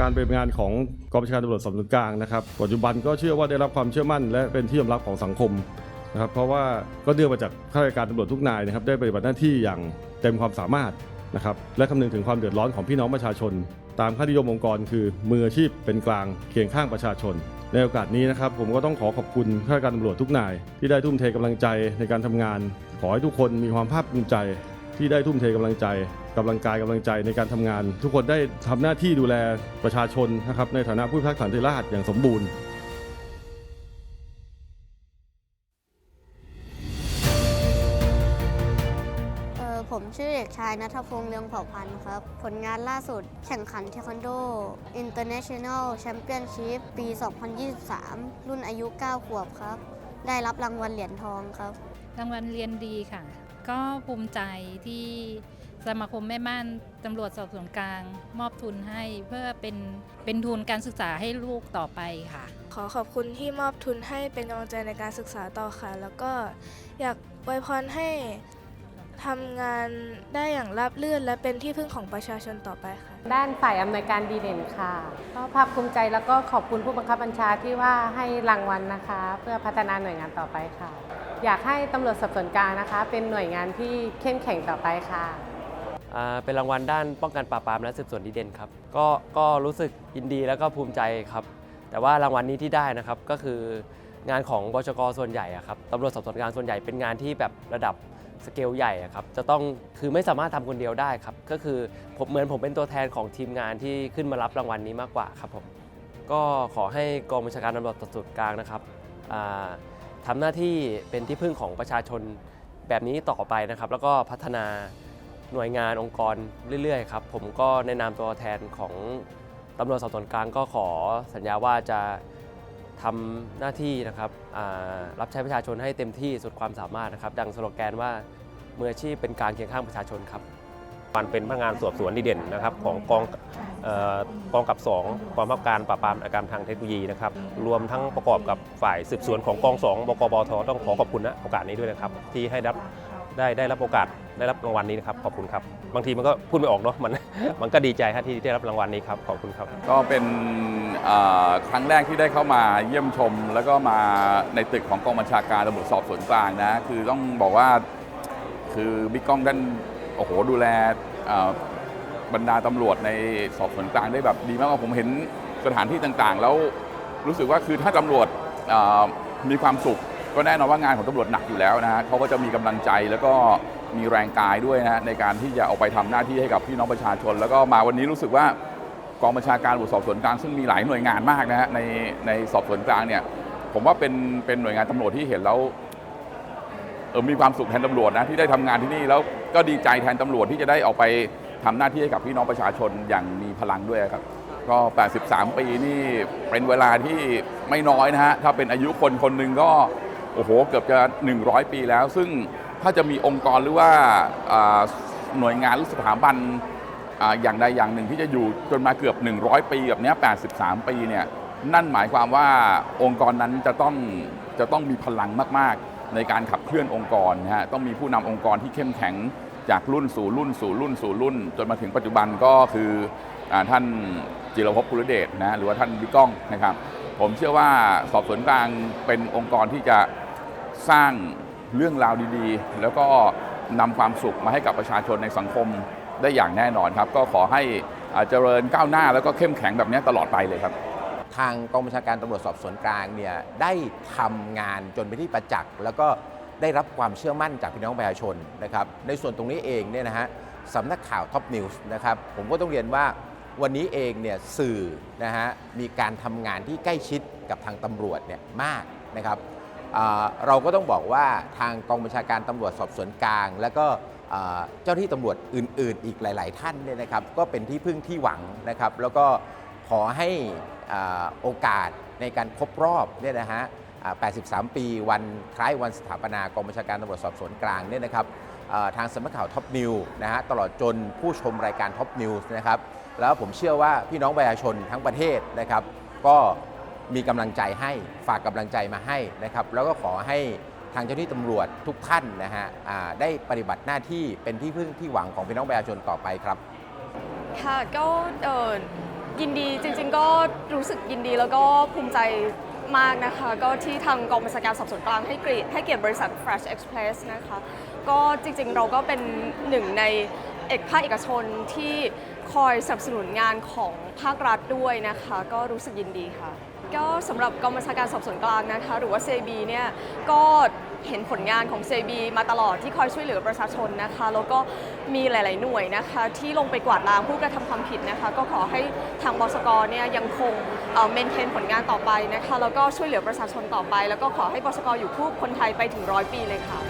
กานเป็นงานของกองบัญชาการตำรวจสอบสวนกลางนะครับปัจจุบันก็เชื่อว่าได้รับความเชื่อมั่น และเป็นที่ยอมรับของสังคมนะครับเพราะว่าก็เนื่องมาจากข้าราชการตำรวจทุกนายนะครับได้ปฏิบัติหน้าที่อย่างเต็มความสามารถนะครับและคำนึงถึงความเดือดร้อนของพี่น้องประชาชน ตามค่านิยมองค์กร คือมืออาชีพเป็นกลางเคียงข้างประชาชน ในโอกาสนี้นะครับผมก็ต้องขอขอบคุณข้าราชการตำรวจทุกนาย ที่ได้ทุ่มเทกำลังใจในการทำงาน ขอให้ทุกคนมีความภาคภูมิใจ ที่ได้ทุ่มเทกำลังใจ กำลังกายกำลังใจในการทำงาน ทุกคนได้ทำหน้าที่ดูแลประชาชนนะครับในฐานะผู้พิทักษ์สันติราษฎร์อย่างสมบูรณ์เออผมชื่อเด็กชายนัทพงษ์เรืองเผ่าพันธ์ครับ ผลงานล่าสุดแข่งขันเทควันโด International Championship ปี 2023 รุ่นอายุ 9 ขวบครับ ได้รับรางวัลเหรียญทองครับ รางวัลเรียนดีค่ะ ก็ภูมิใจที่ สมาคมแม่บ้านตำรวจสอบสวนกลาง มอบทุนให้เพื่อเป็นเป็นทุนการศึกษาให้ลูกต่อไปค่ะ ขอขอบคุณที่มอบทุนให้เป็นกำลังใจในการศึกษาต่อค่ะ แล้วก็อยากอวยพรให้ทำงานได้อย่างราบรื่น และเป็นที่พึ่งของประชาชนต่อไปค่ะ ด้านฝ่ายอำนวยการดีเด่นค่ะก็ภาคภูมิใจแล้วก็ขอบคุณผู้บังคับบัญชาที่ว่าให้รางวัลนะคะ เพื่อพัฒนาหน่วยงานต่อไปค่ะ อยากให้ตำรวจสอบสวนกลางนะคะ เป็นหน่วยงานที่เข้มแข็งต่อไปค่ะอ่า เป็นรางวัลด้านป้องกันปราบปรามและสืบสวนดีเด่นครับก็ก็รู้สึกยินดีแล้วก็ภูมิใจครับ แต่ว่ารางวัลนี้ที่ได้นะครับก็คืองานของบชกส่วนใหญ่อะครับตำรวจสอบสวนกลางส่วนใหญ่เป็นงานที่แบบระดับสเกลใหญ่ครับจะต้องคือไม่สามารถทำคนเดียวได้ครับ ก็คือผมเหมือนผมเป็นตัวแทนของทีมงานที่ขึ้นมารับรางวัลนี้มากกว่าครับผมก็ขอให้กองบัญชาการตำรวจสอบสวนกลางนะครับอ่าทำหน้าที่เป็นที่พึ่งของประชาชนแบบนี้ต่อไปนะครับ แล้วก็พัฒนา หน่วยงานองค์กรเรื่อยๆครับผมก็ในนามตัวแทนของตำรวจสอบสวนกลางก็ขอสัญญาว่าจะทำหน้าที่นะครับรับใช้ประชาชนให้เต็มที่สุดความสามารถนะครับ ดังสโลแกนว่ามืออาชีพเป็นการเคียงข้างประชาชนครับมันเป็นพนักงานสอบสวนดีเด่นนะครับของกองกองกับ 2 กองบังคับการปราบปรามอาชญารทางเทคโนโลยีนะครับรวมทั้งประกอบกับฝ่ายสืบสวนของกอง 2 บกบทต้องขอขอบคุณนะโอกาสนี้ด้วยนะครับ ที่ให้รับ ได้ได้รับโอกาสได้รับรางวัลนี้นะครับขอบคุณครับ บางทีมันก็พูดไม่ออกเนาะมันมันก็ดีใจฮะที่ได้รับรางวัลนี้ครับขอบคุณครับ ก็เป็นเอ่อครั้งแรกที่ได้เข้ามาเยี่ยมชม แล้วก็มาในตึกของกองบัญชาการตำรวจสอบสวนกลางนะ คือต้องบอกว่าคือบิ๊กก้องท่านโอ้โหดูแลเอ่อบรรดาตำรวจในสอบสวนกลางได้แบบดีมากผมเห็นสถานที่ต่างๆ แล้วรู้สึกว่าคือถ้าตำรวจเอ่อมีความสุข ก็แน่นอนว่างานของตำรวจหนักอยู่แล้วนะฮะเขาก็จะมีกำลังใจแล้วก็มีแรงกายด้วยนะฮะในการที่จะเอาไปทำหน้าที่ให้กับพี่น้องประชาชน แล้วก็มาวันนี้รู้สึกว่ากองบัญชาการตำรวจสอบสวนกลางซึ่งมีหลายหน่วยงานมากนะฮะในในสอบสวนกลางเนี่ยผมว่าเป็นเป็นหน่วยงานตำรวจที่เห็นแล้วเออมีความสุขแทนตำรวจนะที่ได้ทำงานที่นี่แล้วก็ดีใจแทนตำรวจที่จะได้ออกไปทำหน้าที่ให้กับพี่น้องประชาชนอย่างมีพลังด้วยครับก็ 83 ปีนี่เป็นเวลาที่ไม่น้อยนะฮะถ้าเป็นอายุคนคนหนึ่งก็ โอ้โห เกือบจะ 100 ปีแล้ว ซึ่งถ้าจะมีองค์กรหรือว่าหน่วยงานหรือสถาบันออย่างใดอย่างหนึ่งที่จะอยู่จนมาเกือบ 100 ปีแบบนี้83 ปีเนี่ยนั่นหมายความว่าองค์กรนั้นจะต้องจะต้องมีพลังมาก ๆ ในการขับเคลื่อนองค์กรนะฮะต้องมีผู้นำองค์กรที่เข้มแข็งจากรุ่นสู่รุ่นสู่รุ่นสู่รุ่น จนมาถึงปัจจุบันก็คืออท่านจิรภพภูรเดชนะหรือว่าท่านบิ๊กก้องนะครับ ผมเชื่อว่าสอบสวนกลางเป็นองค์กรที่จะ สร้างเรื่องราวดีๆ แล้วก็นำความสุขมาให้กับประชาชนในสังคมได้อย่างแน่นอนครับ ก็ขอให้เจริญก้าวหน้าแล้วก็เข้มแข็งแบบนี้ตลอดไปเลยครับ ทางกองบัญชาการตำรวจสอบสวนกลางเนี่ยได้ทำงานจนเป็นที่ประจักษ์แล้วก็ได้รับความเชื่อมั่นจากพี่น้องประชาชนนะครับ ในส่วนตรงนี้เองเนี่ยนะฮะสำนักข่าวท็อปนิวส์นะครับ ผมก็ต้องเรียนว่าวันนี้เองเนี่ยสื่อนะฮะมีการทำงานที่ใกล้ชิดกับทางตำรวจเนี่ยมากนะครับ เราก็ต้องบอกว่าทางกองบัญชาการตำรวจสอบสวนกลาง แล้วก็เจ้าที่ตำรวจอื่น ๆ อีกหลาย ๆ ท่านเนี่ยนะครับ ก็เป็นที่พึ่งที่หวังนะครับ แล้วก็ขอให้อโอกาสในการครบรอบเนี่ยนะฮะ 83 ปีวันคล้ายวันสถาปนากองบัญชาการตำรวจสอบสวนกลางเนี่ยนะครับทางสำนักข่าวท็อปนิวนะฮะตลอดจนผู้ชมรายการท็อปนิวส์นะครับ แล้วผมเชื่อว่าพี่น้องประชาชนทั้งประเทศนะครับ ก็ มีกำลังใจให้ฝากกำลังใจมาให้นะครับ แล้วก็ขอให้ทางเจ้าหน้าที่ตำรวจทุกท่านนะฮะได้ปฏิบัติหน้าที่เป็นที่พึ่งที่หวังของพี่น้องประชาชนต่อไปครับ ค่ะก็เออยินดีจริง ๆ ก็รู้สึกยินดีแล้วก็ภูมิใจมากนะคะ ก็ที่ทางกองบัญชาการสอบสวนกลางให้เกียรติให้เกียรติบริษัท Fresh Express นะคะ ก็จริง ๆ เราก็เป็นหนึ่งในเอกภาคเอกชนที่คอยสนับสนุนงานของภาครัฐด้วยนะคะ ก็รู้สึกยินดีค่ะ ก็สำหรับกองบัญชาการสอบสวนกลางนะคะ หรือว่า CB เนี่ยก็เห็นผลงานของ CB มาตลอดที่คอยช่วยเหลือประชาชนนะคะ แล้วก็มีหลาย ๆ หน่วยนะคะ ที่ลงไปกวาดล้างผู้กระทำความผิดนะคะ ก็ขอให้ทางบสกเนี่ยยังคงเมนเทนผลงานต่อไปนะคะแล้วก็ช่วยเหลือประชาชนต่อไป แล้วก็ขอให้บสกอยู่คู่คนไทยไปถึงร้อยปีเลยค่ะ